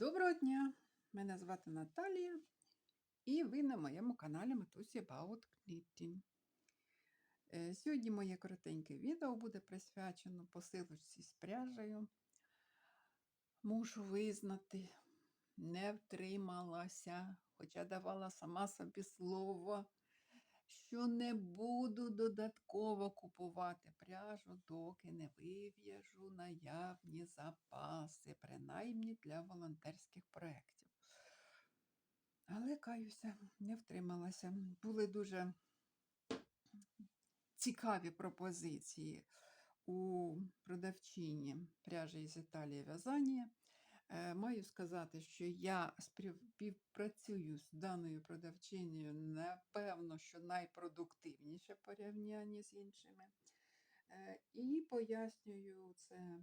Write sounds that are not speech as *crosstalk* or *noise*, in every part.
Доброго дня! Мене звати Наталія, і ви на моєму каналі Матусі About Knitting. Е, Сьогодні моє коротеньке відео буде присвячено посилочці з пряжею. Мушу визнати, не втрималася, хоча давала сама собі слово, що не буду додатково купувати пряжу, доки не вив'яжу наявні запаси, принаймні для волонтерських проєктів. Але каюся, не втрималася. Були дуже цікаві пропозиції у продавчині пряжі із Італії в'язання. Е, Маю сказати, що я співпрацюю з даною продавчинею, напевно, що найпродуктивніше в порівнянні з іншими. І пояснюю це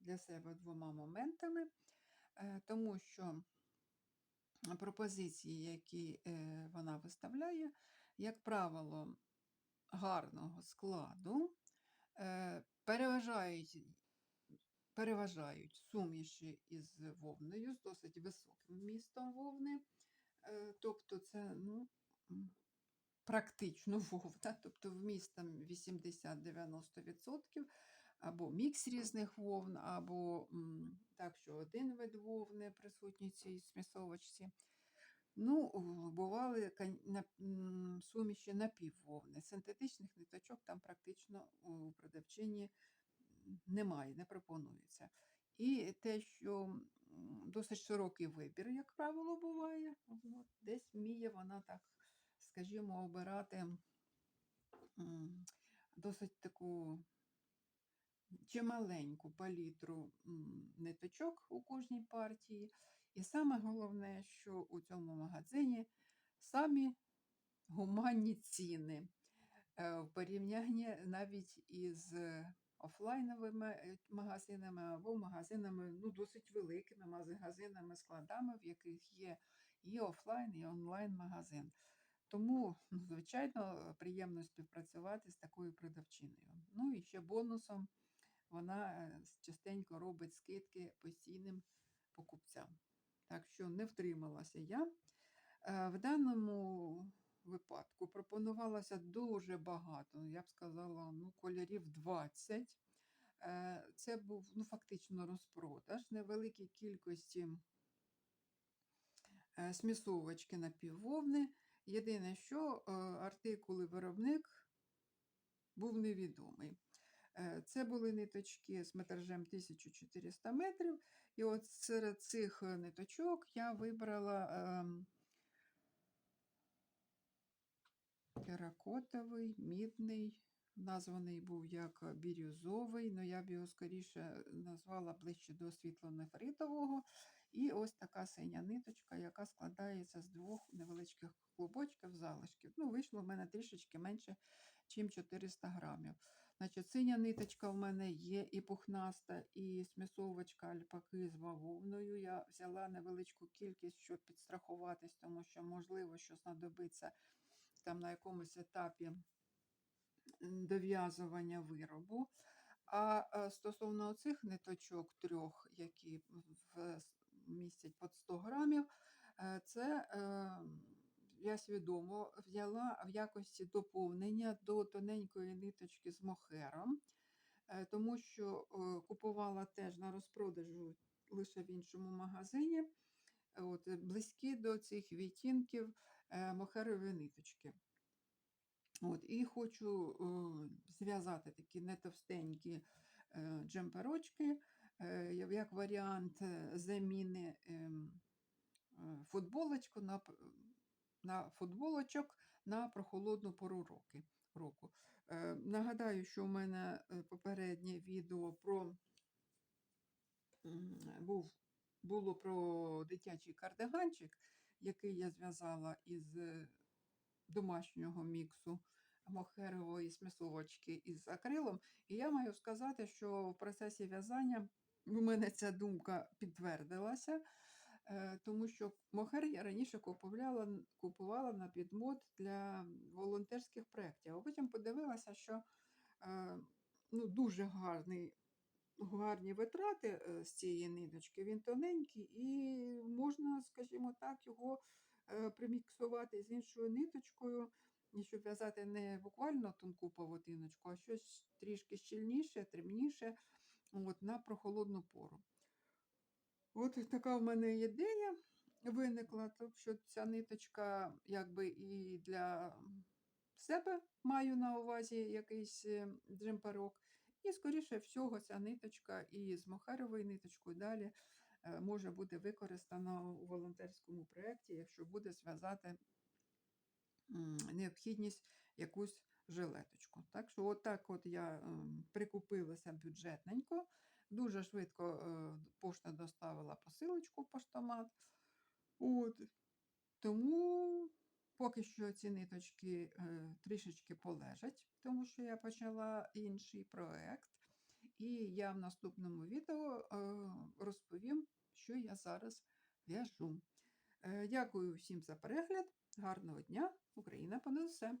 для себе двома моментами, Е, тому що пропозиції, які е, вона виставляє, як правило, гарного складу, е, переважають переважають суміші із вовною, з досить високим вмістом вовни. Е, Тобто це ну, практично *laughs* вовна, тобто вмістом 80-90%, або мікс різних вовн, або так, що один вид вовни присутній цій смісовочці. Ну, бували суміші напіввовни. Синтетичних ниточок там практично у продавчині немає, не пропонується. І те, що досить широкий вибір, як правило, буває. Десь вміє вона так, скажімо, обирати досить таку чималеньку палітру ниточок у кожній партії. І саме головне, що у цьому магазині самі гуманні ціни е, в порівнянні навіть із офлайновими е, магазинами або магазинами ну, досить великими магазинами, складами, в яких є і офлайн, і онлайн-магазин. Тому, ну, звичайно, приємно співпрацювати з такою продавчиною. Ну і ще бонусом вона е, частенько робить скидки постійним покупцям. Так що не втрималася я. Е, В даному випадку пропонувалося дуже багато, я б сказала, ну, кольорів 20. Е, Це був ну, фактично розпродаж невеликій кількості е, смісовочки напіввовни. Єдине, що е, артикули виробник був невідомий. Це були ниточки з метражем 1400 метрів. І от серед цих ниточок я вибрала теракотовий, мідний. Названий був як бірюзовий, але я б його скоріше назвала ближче до світло-нефритового. І ось така синя ниточка, яка складається з двох невеличких клубочків залишків. Ну, вийшло в мене трішечки менше, ніж 400 грамів. Значить, синя ниточка в мене є і пухнаста, і смісовочка альпаки з бавовною. Я взяла невеличку кількість, щоб підстрахуватись, тому що, можливо, що знадобиться там на якомусь етапі дов'язування виробу. А е, стосовно цих ниточок трьох, які містять під 100 грамів, е, це е, я свідомо взяла в якості доповнення до тоненької ниточки з мохером, тому що купувала теж на розпродажу лише в іншому магазині. От, е, близькі до цих відтінків е, мохерові ниточки. От, і хочу зв'язати такі нетовстенькі джемперочки, як варіант заміни футболочку на, на футболочок на прохолодну пору роки, року. Нагадаю, що у мене е, попереднє відео про був, було про дитячий кардиганчик, який я зв'язала із е, домашнього міксу мохерової смісовочки із акрилом. І я маю сказати, що в процесі в'язання у мене ця думка підтвердилася, е, тому що мохер я раніше купувала, купувала на підмот для волонтерських проєктів. А потім подивилася, що е, ну, дуже гарний гарні витрати е, з цієї ниточки. Він тоненький і можна, скажімо так, його е, приміксувати з іншою ниточкою, щоб в'язати не буквально тонку павутиночку, а щось трішки щільніше, темніше, от, на прохолодну пору. От така в мене ідея виникла, тому що ця ниточка якби і для себе маю на увазі якийсь е, джемперок. І, скоріше всього, ця ниточка і з мохеровою ниточкою далі е, може бути використана у волонтерському проєкті, якщо буде зв'язати необхідність якусь жилеточку. Так що, отак от я ем, прикупилася бюджетненько. Дуже швидко е, пошта доставила посилочку в поштомат. От. Тому поки що ці ниточки е, трішечки полежать, тому що я почала інший проект. І я в наступному відео е, розповім, що я зараз в'яжу. Е, Дякую всім за перегляд. Гарного дня! Україна понад усе!